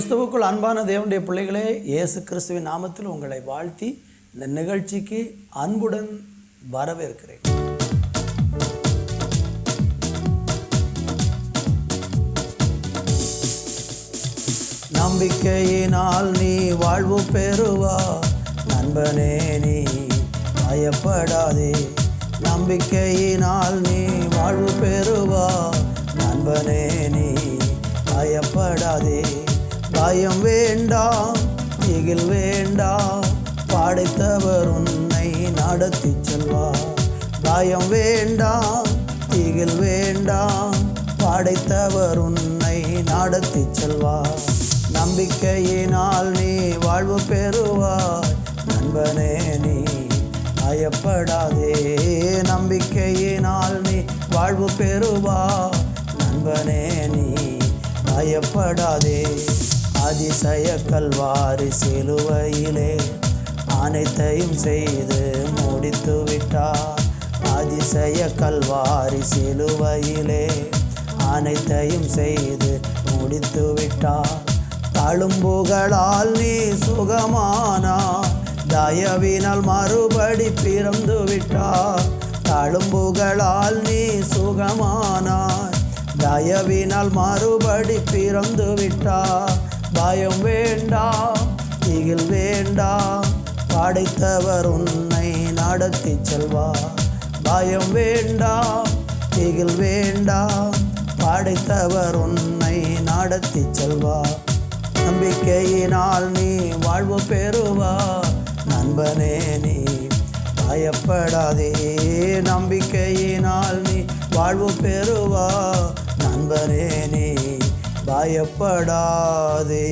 கிறிஸ்துவுக்குள் அன்பான தேவனுடைய பிள்ளைகளே இயேசு கிறிஸ்துவின் நாமத்தில் உங்களை வாழ்த்தி இந்த நிகழ்ச்சிக்கு அன்புடன் வரவேற்கிறேன். நம்பிக்கையினால் நீ வாழ்வு பெறுவா நண்பனே நீ பயப்படாதே. நம்பிக்கையினால் திகில் வேண்டா. படைத்தவர் உன்னை நடத்தி செல்வார் பயம் வேண்டாம் திகில் வேண்டாம் படைத்தவர் உன்னை நடத்தி செல்வார் நம்பிக்கையினால் நீ வாழ்வு பெறுவாய். நண்பனே நீ பயப்படாதே. நம்பிக்கையினால் நீ வாழ்வு பெறுவா நண்பனே நீ பயப்படாதே. அதிசய கல்வாரி சிலுவையிலே அனைத்தையும் செய்து முடித்து விட்டார். அதிசய கல்வாரி சிலுவையிலே அனைத்தையும் செய்து முடித்து விட்டார். தழும்புகளால் நீ சுகமானா தயவினால் மறுபடி பிறந்து விட்டார். தழும்புகளால் நீ சுகமானார். தயவினால் மறுபடி பிறந்து விட்டார். பயம் வேண்டாம் திகில் வேண்டாம். படைத்தவர் உன்னை நடத்தி செல்வார். பயம் வேண்டாம் திகில் வேண்டாம். படைத்தவர் உன்னை நடத்தி செல்வார். நம்பிக்கையினால் நீ வாழ்வு பெறுவா நண்பனே நீ பயப்படாதே. நம்பிக்கையினால் நீ வாழ்வு பெறுவா நண்பனே நீ பயப்படாதே.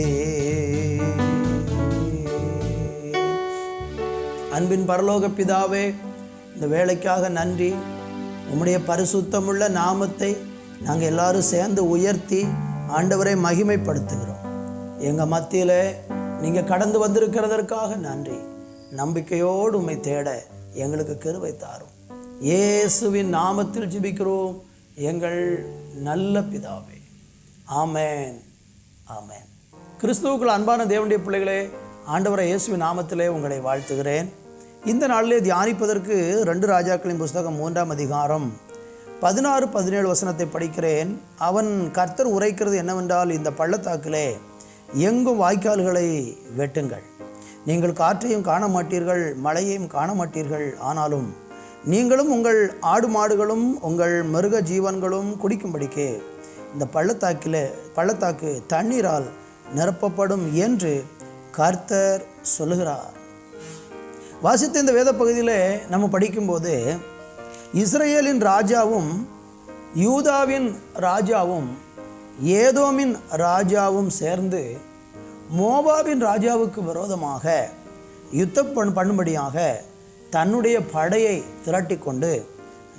அன்பின் பரலோக பிதாவே இந்த வேலைக்காக நன்றி. உம்முடைய பரிசுத்தமுள்ள நாமத்தை நாங்கள் எல்லாரும் சேர்ந்து உயர்த்தி ஆண்டவரை மகிமைப்படுத்துகிறோம். எங்கள் மத்தியில் நீங்கள் கடந்து வந்திருக்கிறதற்காக நன்றி. நம்பிக்கையோடு உண்மை தேட எங்களுக்கு கருவை தாரும். இயேசுவின் நாமத்தில் ஜிபிக்கிறோம் எங்கள் நல்ல பிதாவே. ஆமேன். ஆமேன். கிறிஸ்துவுக்குள் அன்பான தேவனுடைய பிள்ளைகளே ஆண்டவரை இயேசுவின் நாமத்திலே உங்களை வாழ்த்துகிறேன். இந்த நாளிலே தியானிப்பதற்கு ரெண்டு ராஜாக்களின் புஸ்தகம் மூன்றாம் அதிகாரம் பதினாறு பதினேழு வசனத்தை படிக்கிறேன். அவன் கர்த்தர் உரைக்கிறது என்னவென்றால் இந்த பள்ளத்தாக்கிலே எங்கும் வாய்க்கால்களை வெட்டுங்கள். நீங்கள் காற்றையும் காண மாட்டீர்கள் மழையையும் காண மாட்டீர்கள் ஆனாலும் நீங்களும் உங்கள் ஆடு மாடுகளும் உங்கள் மிருக ஜீவன்களும் குடிக்கும்படிக்கு இந்த பள்ளத்தாக்கில் பள்ளத்தாக்கு தண்ணீரால் நிரப்பப்படும் என்று கர்த்தர் சொல்லுகிறார். வாசித்த இந்த வேத பகுதியில் நம்ம படிக்கும்போது இஸ்ரேலின் ராஜாவும் யூதாவின் ராஜாவும் ஏதோமின் ராஜாவும் சேர்ந்து மோபாவின் ராஜாவுக்கு விரோதமாக யுத்தம் பண் பண்ணும்படியாக தன்னுடைய படையை திரட்டி கொண்டு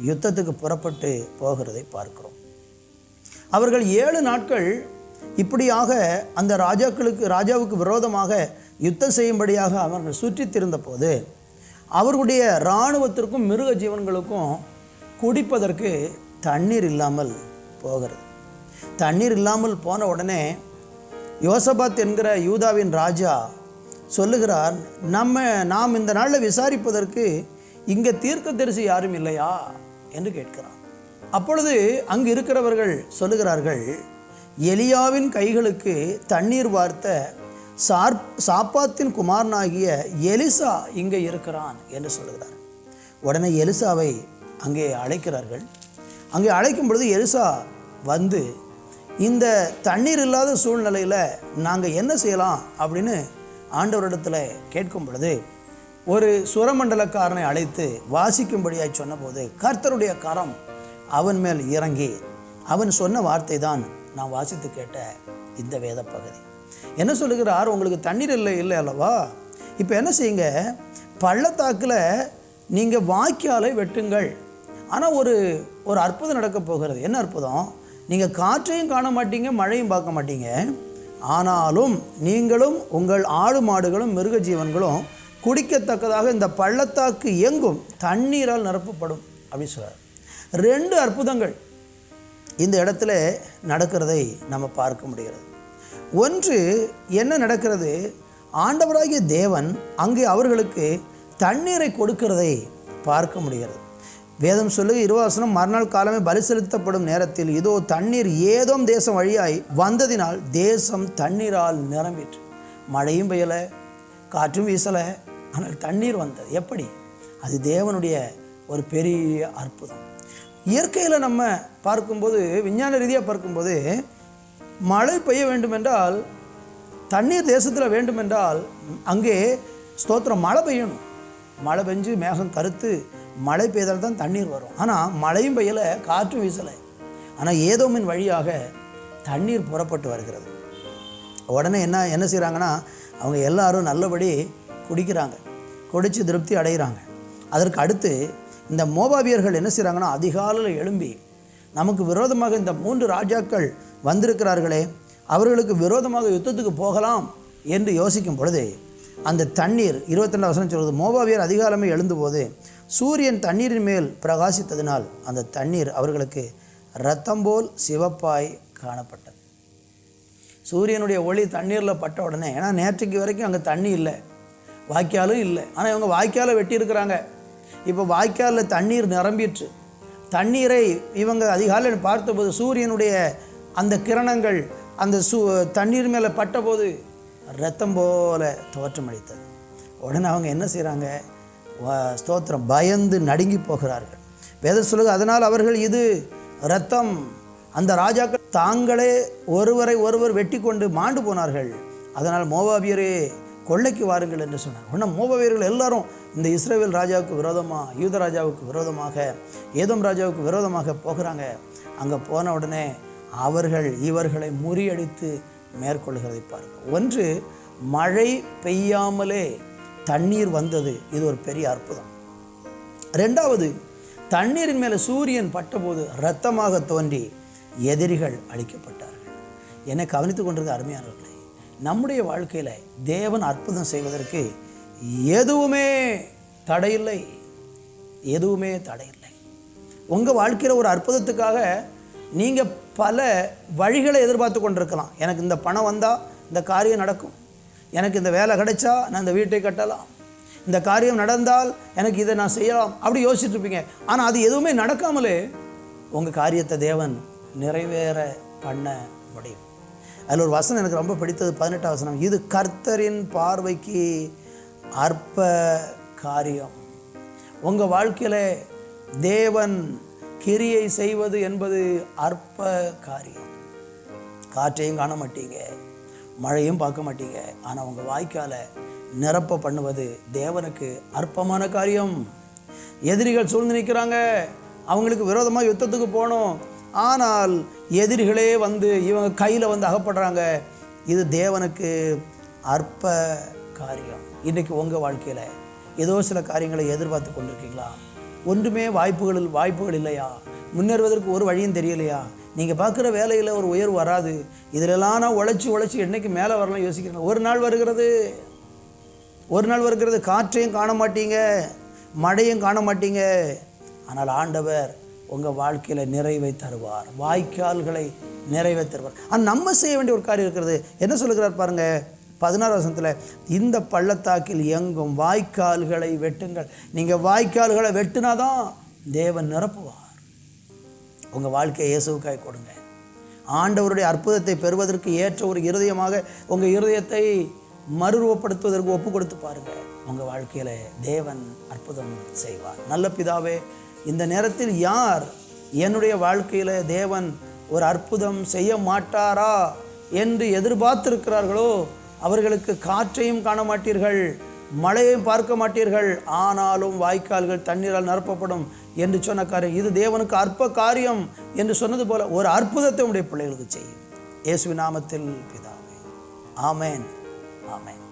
யுத்தத்துக்கு புறப்பட்டு போகிறதை பார்க்கிறோம். அவர்கள் ஏழு நாட்கள் இப்படியாக அந்த ராஜாக்களுக்கு ராஜாவுக்கு விரோதமாக யுத்தம் செய்யும்படியாக அவர்கள் சுற்றித் திருந்தபோது அவர்களுடைய இராணுவத்திற்கும் மிருக ஜீவன்களுக்கும் குடிப்பதற்கு தண்ணீர் இல்லாமல் போகிறது. தண்ணீர் இல்லாமல் போன உடனே யோசபாத் என்கிற யூதாவின் ராஜா சொல்லுகிறார் நம்ம நாம் இந்த நாளில் விசாரிப்பதற்கு இங்கே தீர்க்கதரிசி யாரும் இல்லையா? என்று கேட்கிறான். அப்பொழுது அங்கு இருக்கிறவர்கள் சொல்லுகிறார்கள் எலியாவின் கைகளுக்கு தண்ணீர் வார்த்த சார் சாப்பாத்தின் குமாரனாகிய எலிசா இங்கே இருக்கிறான் என்று சொல்லுகிறார். உடனே எலிசாவை அங்கே அழைக்கிறார்கள். அங்கே அழைக்கும் பொழுது எலிசா வந்து இந்த தண்ணீர் இல்லாத சூழ்நிலையில் நாங்கள் என்ன செய்யலாம் அப்படின்னு ஆண்டவரிடத்தில் கேட்கும் பொழுது ஒரு சுரமண்டலக்காரனை அழைத்து வாசிக்கும்படியாய் சொன்னபோது கர்த்தருடைய கரம் அவன் மேல் இறங்கி அவன் சொன்ன வார்த்தை தான் நான் வாசித்து கேட்ட இந்த வேத பகுதி என்ன சொல்லுகிறார்? உங்களுக்கு தண்ணீர் இல்லை இல்லை அல்லவா? இப்போ என்ன செய்யுங்க? பள்ளத்தாக்கில் நீங்கள் வாய்க்காலை வெட்டுங்கள். ஆனால் ஒரு ஒரு அற்புதம் நடக்க போகிறது. என்ன அற்புதம்? நீங்கள் காற்றையும் காண மாட்டீங்க மழையும் பார்க்க மாட்டீங்க. ஆனாலும் நீங்களும் உங்கள் ஆடு மாடுகளும் மிருக ஜீவன்களும் குடிக்கத்தக்கதாக இந்த பள்ளத்தாக்கு எங்கும் தண்ணீரால் நிரப்பப்படும். அப்படின்னு சொல்கிறார் ரெண்டு அற்புதங்கள் இந்த இடத்துல நடக்கிறதை நம்ம பார்க்க முடிகிறது. ஒன்று என்ன நடக்கிறது? ஆண்டவராகிய தேவன் அங்கே அவர்களுக்கு தண்ணீரை கொடுக்கிறதை பார்க்க முடிகிறது. வேதம் சொல்லு இருவாசனம் மறுநாள் காலமே பலி செலுத்தப்படும் நேரத்தில் இதோ தண்ணீர் ஏதோ தேசம் வழியாய் வந்ததினால் தேசம் தண்ணீரால் நிரம்பிற்று. மழையும் பெய்யலை காற்றும் வீசலை ஆனால் தண்ணீர் வந்தது. எப்படி? அது தேவனுடைய ஒரு பெரிய அற்புதம். இயற்கையில் நம்ம பார்க்கும்போது விஞ்ஞான ரீதியாக பார்க்கும்போது மழை பெய்ய வேண்டுமென்றால் தண்ணீர் தேசத்தில் வேண்டுமென்றால் அங்கே ஸ்தோத்திரம் மழை பெய்யணும். மழை பெஞ்சு மேகம் கருத்து மழை பெய்தால் தான் தண்ணீர் வரும். ஆனால் மழையும் பெய்யலை காற்றும் வீசலை. ஆனால் ஏதோமின் வழியாக தண்ணீர் புறப்பட்டு வருகிறது. உடனே என்ன என்ன செய்கிறாங்கன்னா அவங்க எல்லாரும் நல்லபடி குடிக்கிறாங்க. குடித்து திருப்தி அடைகிறாங்க அதற்கு அடுத்து இந்த மோபாவியர்கள் என்ன செய்கிறாங்கன்னா அதிகாலையில் எழும்பி நமக்கு விரோதமாக இந்த மூன்று ராஜாக்கள் வந்திருக்கிறார்களே அவர்களுக்கு விரோதமாக யுத்தத்துக்கு போகலாம் என்று யோசிக்கும் பொழுது அந்த தண்ணீர் இருபத்திரெண்டாம் வசனம் சொல்வது மோபாவியர் அதிகாலமே எழுந்தபோது சூரியன் தண்ணீரின் மேல் பிரகாசித்ததினால் அந்த தண்ணீர் அவர்களுக்கு ரத்தம் போல் சிவப்பாய் காணப்பட்டது. சூரியனுடைய ஒளி தண்ணீரில் பட்ட உடனே ஏன்னா நேற்றுக்கு வரைக்கும் அங்கே தண்ணி இல்லை வாய்க்காலும் இல்லை ஆனால் இவங்க வாய்க்காலை வெட்டியிருக்கிறாங்க. இப்போ வாய்க்காலில் தண்ணீர் நிரம்பிற்று. தண்ணீரை இவங்க அதிகாலையில் பார்த்தபோது சூரியனுடைய அந்த கிரணங்கள் அந்த சூ தண்ணீர் மேலே பட்டபோது ரத்தம் போல தோற்றமளித்தது. உடனே அவங்க என்ன செய்கிறாங்க ஸ்தோத்திரம் பயந்து நடுங்கி போகிறார்கள். வேத சொல்லுங்க அதனால் அவர்கள் இது ரத்தம். அந்த ராஜாக்கள் தாங்களே ஒருவரை ஒருவர் வெட்டி கொண்டு மாண்டு போனார்கள். அதனால் மோவாபியரே கொள்ளைக்கு வாருங்கள் என்று சொன்னார். உடனே மோபாவியர்கள் எல்லாரும் இந்த இஸ்ரேல் ராஜாவுக்கு விரோதமாக யூத ராஜாவுக்கு விரோதமாக ஏதோம் ராஜாவுக்கு விரோதமாக போகிறாங்க. அங்கே போன உடனே அவர்கள் இவர்களை முறியடித்து மேற்கொள்கிறதை பாருங்கள் ஒன்று மழை பெய்யாமலே தண்ணீர் வந்தது. இது ஒரு பெரிய அற்புதம். ரெண்டாவது தண்ணீரின் மேலே சூரியன் பட்டபோது இரத்தமாக தோன்றி எதிரிகள் அழிக்கப்பட்டார்கள். என்னை கவனித்து கொண்டிருக்க அருமையானவர்களே நம்முடைய வாழ்க்கையில் தேவன் அற்புதம் செய்வதற்கு எதுவுமே தடையில்லை. எதுவுமே தடையில்லை. உங்கள் வாழ்க்கையில் ஒரு அற்புதத்துக்காக நீங்கள் பல வழிகளை எதிர்பார்த்து கொண்டிருக்கலாம். எனக்கு இந்த பணம் வந்தால் இந்த காரியம் நடக்கும். எனக்கு இந்த வேலை கிடைச்சா நான் இந்த வீட்டை கட்டலாம். இந்த காரியம் நடந்தால் எனக்கு இதை நான் செய்யலாம் அப்படி யோசிச்சுட்ருப்பீங்க ஆனால் அது எதுவுமே நடக்காமலே உங்கள் காரியத்தை தேவன் நிறைவேற பண்ண முடியும். அதில் ஒரு வசனம் எனக்கு ரொம்ப பிடித்தது பதினெட்டாம் வசனம். இது கர்த்தரின் பார்வைக்கு அற்ப காரியம். உங்கள் வாழ்க்கையில் தேவன் கிரியை செய்வது என்பது அற்ப காரியம். காற்றையும் காண மாட்டீங்க மழையும் பார்க்க மாட்டீங்க ஆனால் உங்கள் வாய்க்கால நிரப்ப பண்ணுவது தேவனுக்கு அற்பமான காரியம். எதிரிகள் சூழ்ந்து நிற்கிறாங்க அவங்களுக்கு விரோதமாக யுத்தத்துக்கு போகணும். ஆனால் எதிரிகளே வந்து இவங்க கையில் வந்து அகப்படுறாங்க. இது தேவனுக்கு அற்ப காரியம். இன்றைக்கி உங்கள் வாழ்க்கையில் ஏதோ சில காரியங்களை எதிர்பார்த்து கொண்டிருக்கீங்களா? ஒன்றுமே வாய்ப்புகள் வாய்ப்புகள் இல்லையா? முன்னேறுவதற்கு ஒரு வழியும் தெரியலையா? நீங்கள் பார்க்குற வேலையில் ஒரு உயர்வு வராது. இதிலெல்லாம் நான் உழைச்சி உழைச்சி என்றைக்கு மேலே வரலாம் யோசிக்கிறேன். ஒரு நாள் வருகிறது. ஒரு நாள் வருகிறது. காற்றையும் காண மாட்டீங்க. மழையும் காண மாட்டீங்க. ஆனால் ஆண்டவர் உங்கள் வாழ்க்கையில் நிறைவை தருவார். வாய்க்கால்களை நிறைவை தருவார். ஆனால் நம்ம செய்ய வேண்டிய ஒரு காரியம் இருக்கிறது. என்ன சொல்லுகிறார் பாருங்க? பதினாறு வருஷத்தில் இந்த பள்ளத்தாக்கில் எங்கும் வாய்க்கால்களை வெட்டுங்கள். நீங்கள் வாய்க்கால்களை வெட்டினாதான் தேவன் நிரப்புவார். உங்கள் வாழ்க்கையை இயேசுக்காய் கொடுங்க. ஆண்டவருடைய அற்புதத்தை பெறுவதற்கு ஏற்ற ஒரு இருதயமாக உங்கள் இருதயத்தை மறுரூபப்படுத்துவதற்கு ஒப்பு கொடுத்து பாருங்கள் உங்கள் வாழ்க்கையில் தேவன் அற்புதம் செய்வார். நல்ல பிதாவே இந்த நேரத்தில் யார் என்னுடைய வாழ்க்கையில் தேவன் ஒரு அற்புதம் செய்ய மாட்டாரா என்று எதிர்பார்த்திருக்கிறார்களோ அவர்களுக்கு காற்றையும் காண மாட்டீர்கள் மழையையும் பார்க்க மாட்டீர்கள் ஆனாலும் வாய்க்கால்கள் தண்ணீரால் நிரப்பப்படும் என்று சொன்ன காரியம். இது தேவனுக்கு அற்ப காரியம் என்று சொன்னது போல ஒரு அற்புதத்தை உடைய பிள்ளைகளுக்கு செய்யும். இயேசு நாமத்தில் பிதாவே. ஆமேன். ஆமேன்.